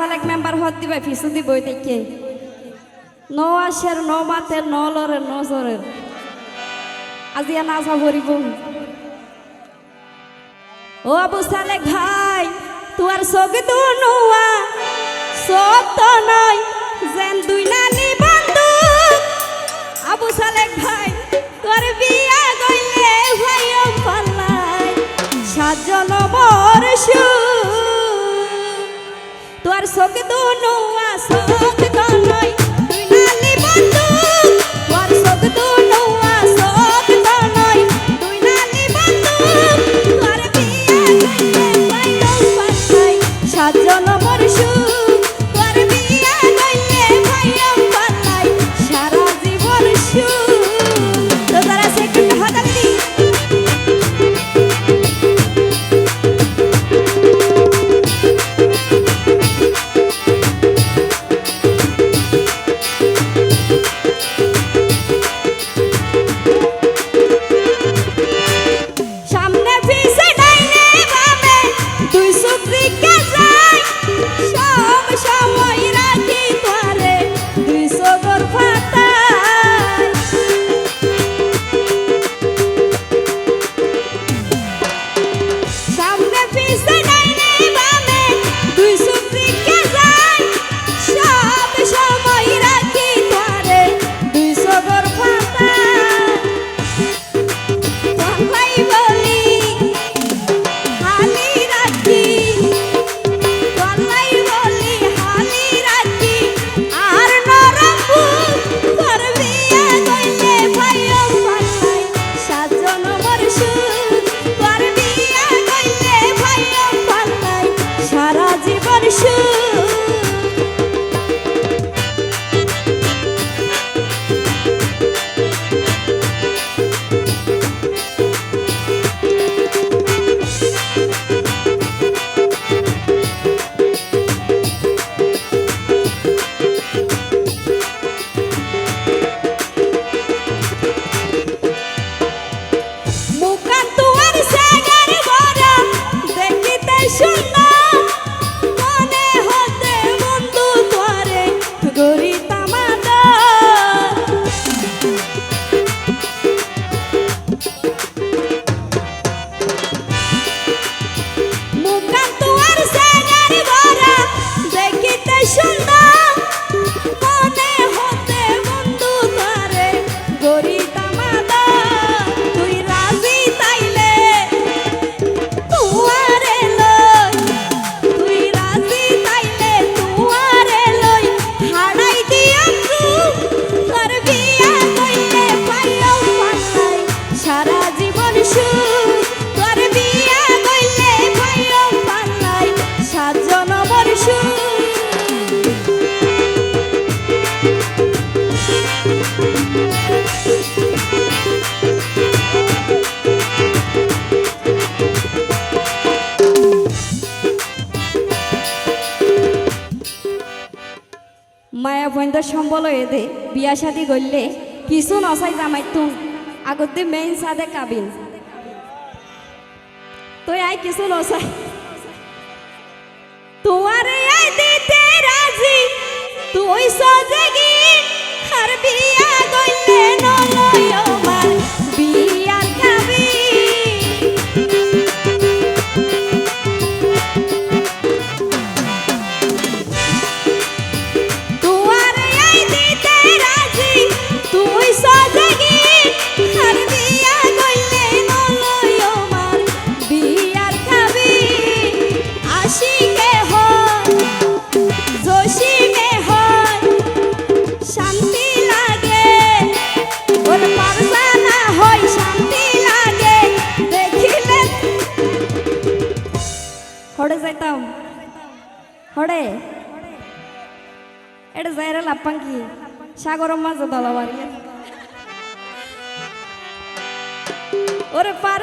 সালেক member হত দিবে ফিসু দিব দেখে ন আসের, ন মাতে ন লরে ন জরের। আজি না আশা করিব ও আবু সালেক ভাই, তোয়ার সগ তো নোয়া সব তো নয় যেন দুই নানি বন্ধু। আবু সালেক ভাই, তোর বিয়া গইলে ভাই পাল্লাই সাজল বরসু তোর শোক দোনো আসো solidão. বন্ধ সম্বল এদে বিয়া শাদি করলে কিছু নসাই জামাই তু আগতে মেইন সাদে কাবিন। তো আই কিছু নসাই তোমারে আই দিতে রাজি তুই সজগি আর বিয়া করলে নলয় মা হড়ে। এটা যাইরা লাপ্পাং কি? সাগরের মাঝে দলা বাড়ি ওরে পার